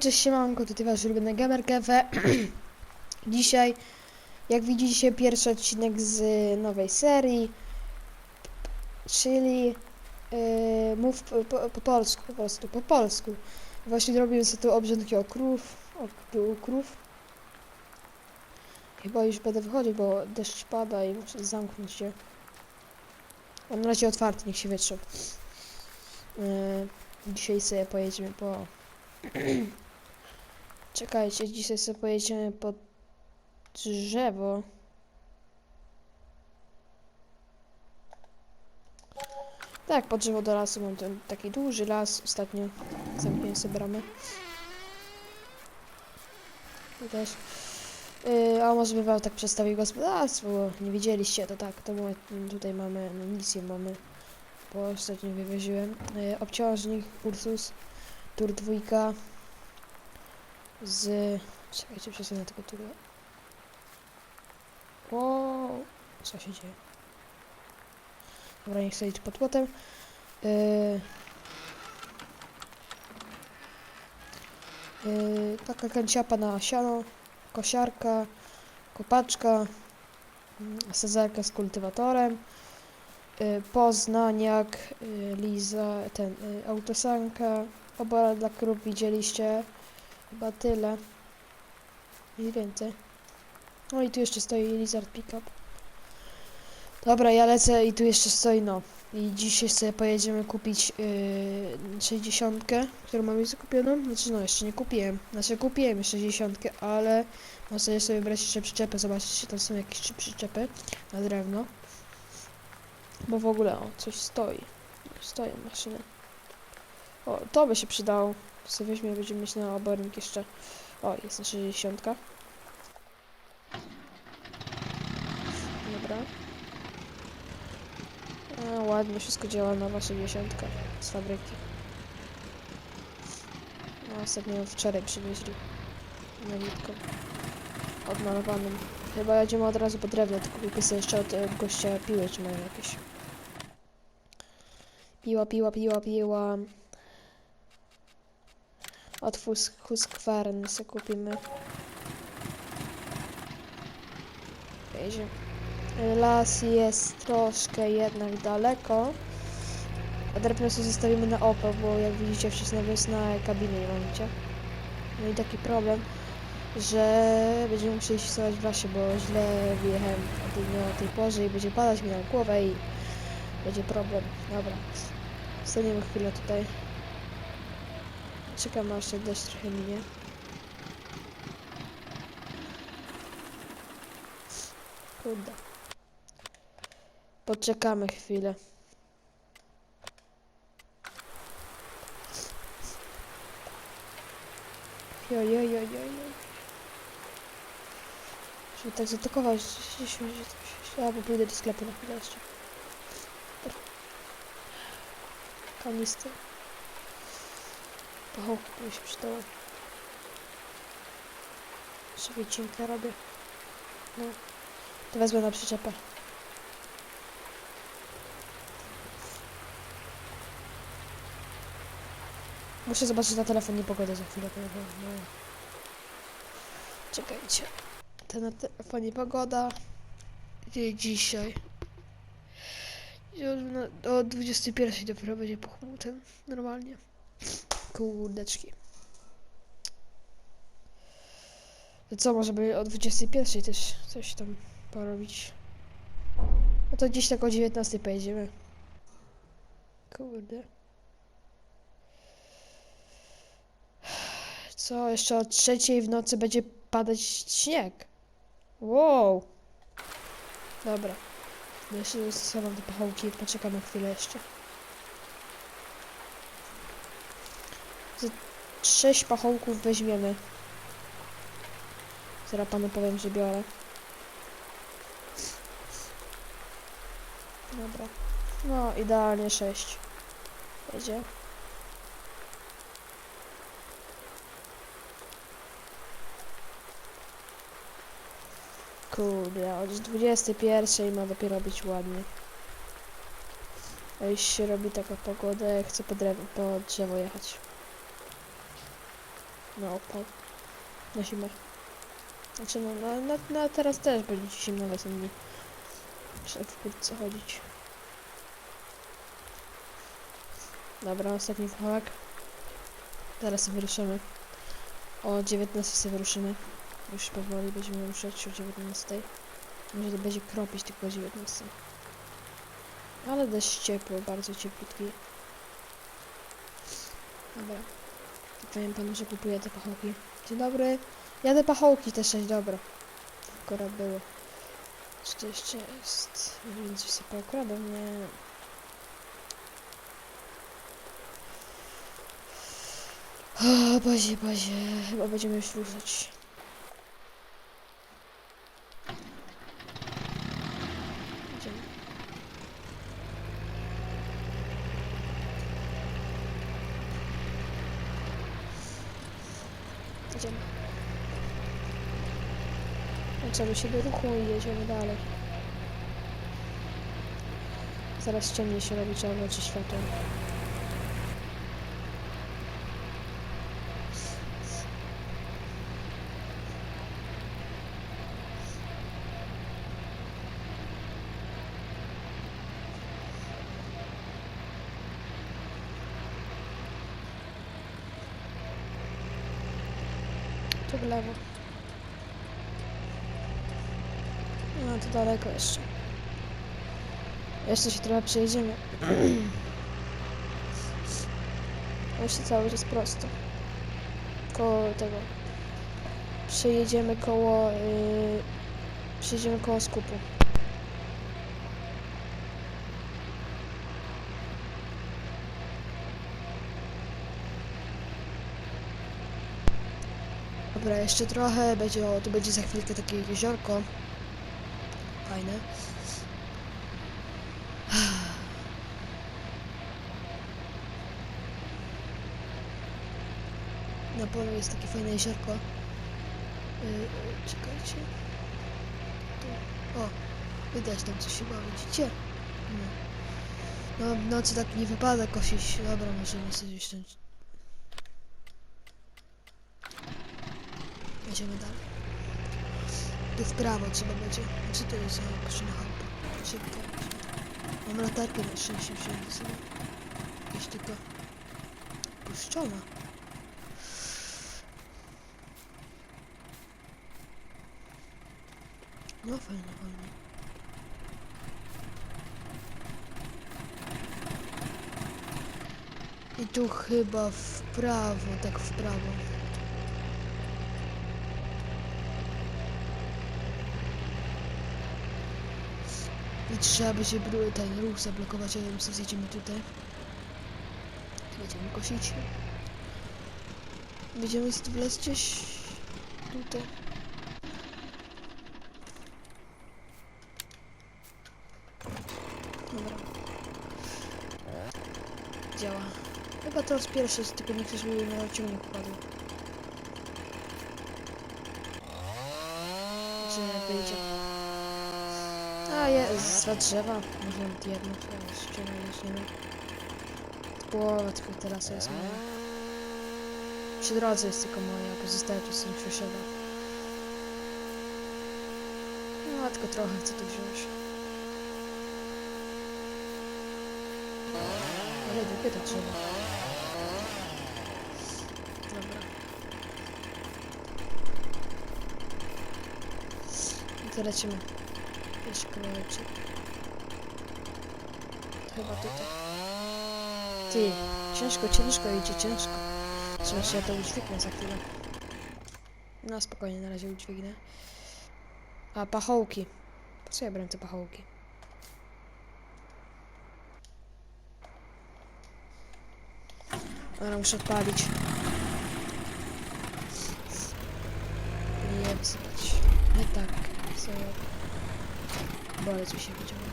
Cześć siemanko, tutaj wasz ulubiony Gamer Cafe. Dzisiaj, jak widzicie, pierwszy odcinek z nowej serii, czyli yy, mów po, po, po polsku, po prostu, po polsku. Właśnie robiłem sobie tu obrządki o krów, o, u krów. Chyba już będę wychodził, bo deszcz pada i muszę zamknąć się. On na razie otwarty, niech się wietrzą. Yy, dzisiaj sobie pojedziemy po Czekajcie, dzisiaj sobie pojedziemy pod drzewo. Tak, pod drzewo do lasu. Mam ten taki duży las ostatnio. Zamknięłem sobie bramę. Też. Yy, a może by wam tak przedstawił gospodarstwo, bo nie widzieliście, to tak, to moje, tutaj mamy, no nie mamy, bo ostatnio wywoziłem. Yy, obciążnik, Ursus, Tur dwójka, z... Czekajcie, przesunę tego turę. Wow, co się dzieje? Dobra, niech idzie pod płotem. Yy... Yy, taka kanciapa na siano, kosiarka, kopaczka, mm, sadzarka z kultywatorem, yy, poznaniak, yy, liza, ten, yy, autosanka, obora dla krów widzieliście, Chyba tyle. Mniej więcej. No i tu jeszcze stoi Lizard Pickup. Dobra, ja lecę i tu jeszcze stoi no. I dzisiaj sobie pojedziemy kupić yy, 60, którą mam już zakupioną. Znaczy no, jeszcze nie kupiłem. Znaczy kupiłem 60, ale mam sobie sobie brać jeszcze przyczepę. Zobaczcie, tam są jakieś przyczepy na drewno. Bo w ogóle, o, coś stoi. Stoją maszyny. O, to by się przydało. Sobie weźmie, będziemy mieć na obornik jeszcze. O, jest na 60. Dobra. A, ładnie, wszystko działa nowa 60 z fabryki. No, ostatnio wczoraj przywieźli na nitką odmalowanym. Chyba jedziemy od razu po drewno, tylko kupię sobie jeszcze od gościa piły, czy mają jakieś. Piła, piła, piła, piła. Od Hus- Husqvarna se kupimy. Jedzie. Las jest troszkę jednak daleko. A sobie zostawimy na opał, bo jak widzicie wczesna wiosna kabiny nie macie. No i taki problem, że będziemy musieli stosować w lasie, bo źle wyjechałem o tej, o tej porze i będzie padać mi na głowę i będzie problem. Dobra. Staniemy chwilę tutaj. Czekam aż się deszcz trochę minie. Kurde. Poczekamy chwilę. Jo, jo, jo, jo, jo. Żeby tak zaatakować. Ja bo pójdę do sklepu na chwilę jeszcze. Dobra. Kanister. O, mi się przydało. Sobie cinkę robię. No. To wezmę na przyczepę. Muszę zobaczyć na telefonie pogodę za chwilę. bo- Czekajcie. To na telefonie pogoda. Dzisiaj? O 21 dopiero będzie pochmurny normalnie. Kurdeczki. Co, może by o 21 też coś tam porobić? No to gdzieś tak o 19 pojedziemy. Kurde. Co, jeszcze o trzeciej w nocy będzie padać śnieg. Wow. Dobra. Ja się dostosowam do pachołki, poczekamy chwilę jeszcze. Sześć pachołków weźmiemy. Zaraz panu powiem, że biorę. Dobra. No, idealnie sześć. Jedzie. Kurde, od 21 ma dopiero być ładnie. A jeśli się robi taka pogoda, jak chcę po, po drzewo jechać. Na opał. Na zimę. Znaczy no, na, na, na teraz też będzie zimno lecą dni. Muszę w kurtce chodzić. Dobra, ostatni kawałek. Teraz wyruszymy. O 19 sobie wyruszymy. Już powoli będziemy ruszać o 19. Może to będzie kropić tylko o 19. Ale deszcz ciepły, bardzo cieplutki. Dobra. Panu, że kupuję te pachołki. Dzień dobry. Ja te pachołki też sześć, dobra. Akurat było. Czy to jeszcze jest? Coś sobie poukradam, nie. O, Bozie, Bozie. Chyba będziemy już ruszać. Idziemy. Idziemy. Włączamy się do ruchu i jedziemy dalej. Zaraz ciemniej się robi, trzeba włączyć światło. Tu. No to daleko jeszcze. Jeszcze się trochę przejedziemy. Jeszcze cały czas prosto. Koło tego. Przejedziemy koło... Yy, przejedziemy koło skupu. Dobra, jeszcze trochę będzie, o, tu będzie za chwilkę takie jeziorko. Fajne. Na polu jest takie fajne jeziorko. Yy, yy, czekajcie. Tu. O, widać tam coś chyba, widzicie? No. No, w nocy tak nie wypada kosić. Dobra, możemy sobie jeszcze... Idziemy dalej. Tu w prawo trzeba będzie. Co to jest za krzyna chałupa? Szybko. Mam latarkę na szczęście wziąłem sobie. Tylko... puszczona. No fajnie, fajnie. I tu chyba w prawo, tak w prawo. I trzeba będzie bru- ten ruch zablokować, a my sobie zjedziemy tutaj. Będziemy kosić. Będziemy wlec gdzieś tutaj. Dobra. Działa. Chyba jest pierwszy, tylko nie chcę, żeby na ciągnik padł. Jak wyjdzie. A jest, dwa drzewa. Może nawet jedno, ciągle nie Połowa tylko teraz jest moja. Przy drodze jest tylko moja, pozostałe tu są sąsiada. No, tylko trochę chcę tu wziąć. Ale długie to drzewo. Dobra. I to lecimy. Jeszcze kawałeczek. Chyba tutaj. Ty, ciężko, ciężko idzie, ciężko. Trzeba się to udźwignę za chwilę. No spokojnie, na razie udźwignę. A, pachołki. Po co ja brałem te pachołki? Dobra, muszę odpalić. Nie wysypać. Nie tak. Co? Bolec mi się wyciągnął.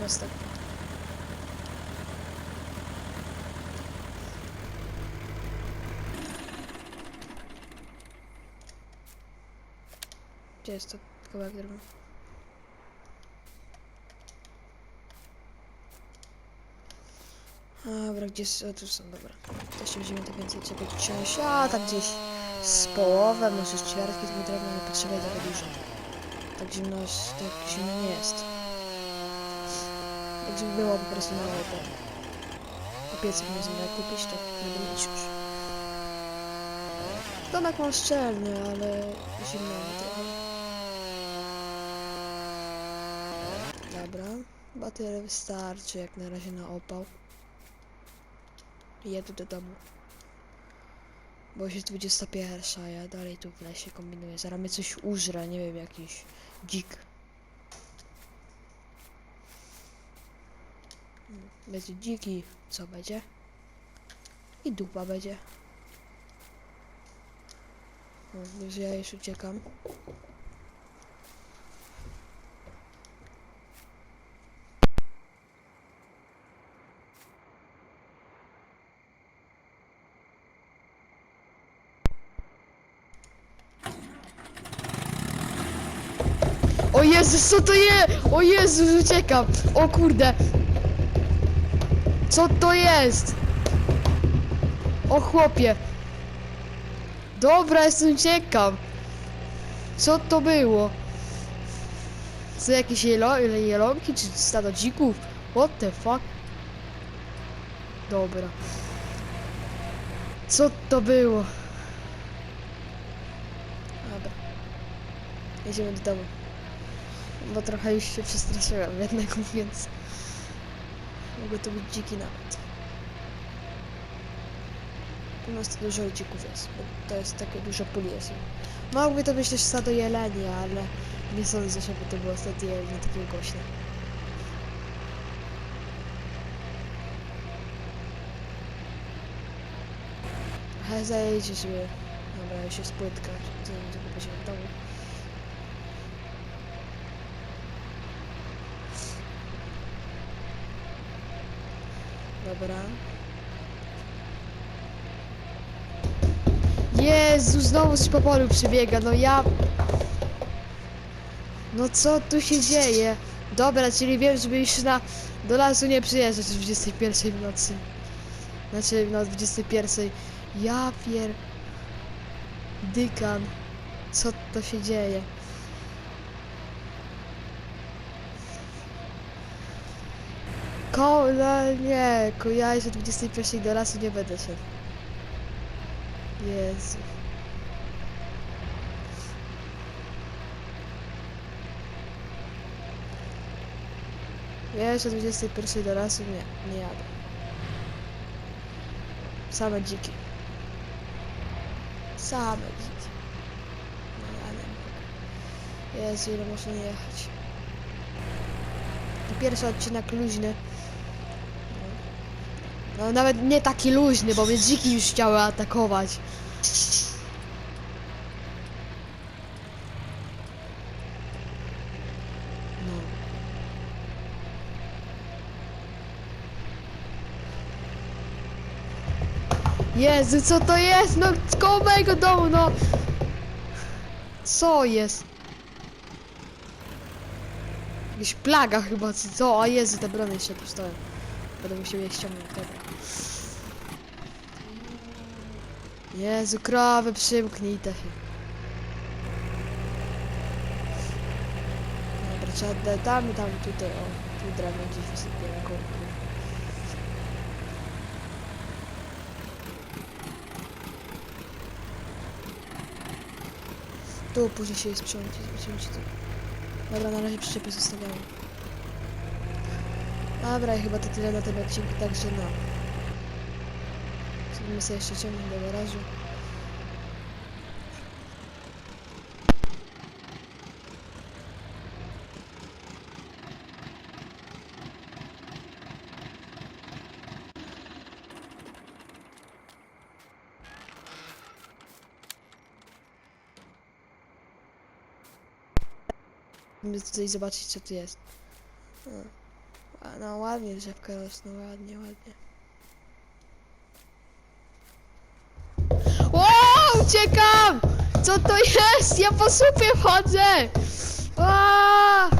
Następny. Gdzie jest to kawałek drewna? Dobra, gdzie są? Tu są, dobra. To jeszcze będziemy tak więcej czegoś wziąć. A, tak gdzieś z połowę, może ćwiartki tego drewna nie potrzebuje tego dużo. Tak zimno, tak zimno nie jest. Jak żeby było po prostu na to. Po piecu nie znam kupić, to będę mieć już. Domek mam szczelny, ale zimno mi trochę. Dobra. Chyba wystarczy jak na razie na opał. Jedę do domu. Bo już jest 21, a ja dalej tu w lesie kombinuję. Zaraz mnie coś użre, nie wiem, jakiś dzik. Mm, Będzie dziki, co będzie? I dupa będzie. No, już ja już uciekam. O Jezus, co to je? O Jezus, uciekam! O kurde! Co to jest? O chłopie! Dobra, jestem uciekam! Co to było? Co jakieś jelo jelonki czy stado dzików? What the fuck? Dobra. Co to było? Dobra. Jedziemy do domu. Bo trochę już się przestraszyłem jednak mówiąc. Mogły to być dziki nawet. U nas to dużo dzików jest, bo to jest takie dużo pól jest. Mogły to być też stado jeleni, ale nie sądzę, żeby to było stado jeleni takie głośne. Ale zajęcie sobie. Dobra, już jest płytka, zanim tylko będziemy w domu. Dobra. Jezu, znowu z po polu przebiega, no ja... No co tu się dzieje? Dobra, czyli wiem, żeby już na... Do lasu nie przyjeżdżać o 21 w nocy. Znaczy, no 21. Ja pier... Dykan. Co to się dzieje? Ko... No nie, ko ja jeszcze 21 do lasu nie będę szedł. Jezu. Ja jeszcze 21 do lasu nie, nie jadę. Same dziki. Same dziki. No ja nie mogę. Jezu, ile można jechać. Pierwszy odcinek luźny. No. nawet nie taki luźny, bo mnie dziki już chciały atakować. No. Jezu, co to jest? No, koło mojego domu, no! Co jest? Jakaś plaga chyba, co? A Jezu, te brony tu stoją. Będę musiał je ściągnąć, dobra. Jezu, krowy, przymknij te się. Dobra, trzeba tam i tam, tutaj, o, tu drewno gdzieś wysypiemy koło. Tu później się je sprzątać, zobaczymy czy to... Dobra, na razie przyczepy zostawiamy. Dobra, i chyba to tyle na tym odcinku, także no. Zrobimy sobie jeszcze ciągnik do garażu. Musimy tutaj zobaczyć co tu jest. O, A, no ładnie drzewka rosną, ładnie, ładnie. Wow, uciekam! Co to jest? Ja po supie chodzę! Aaa!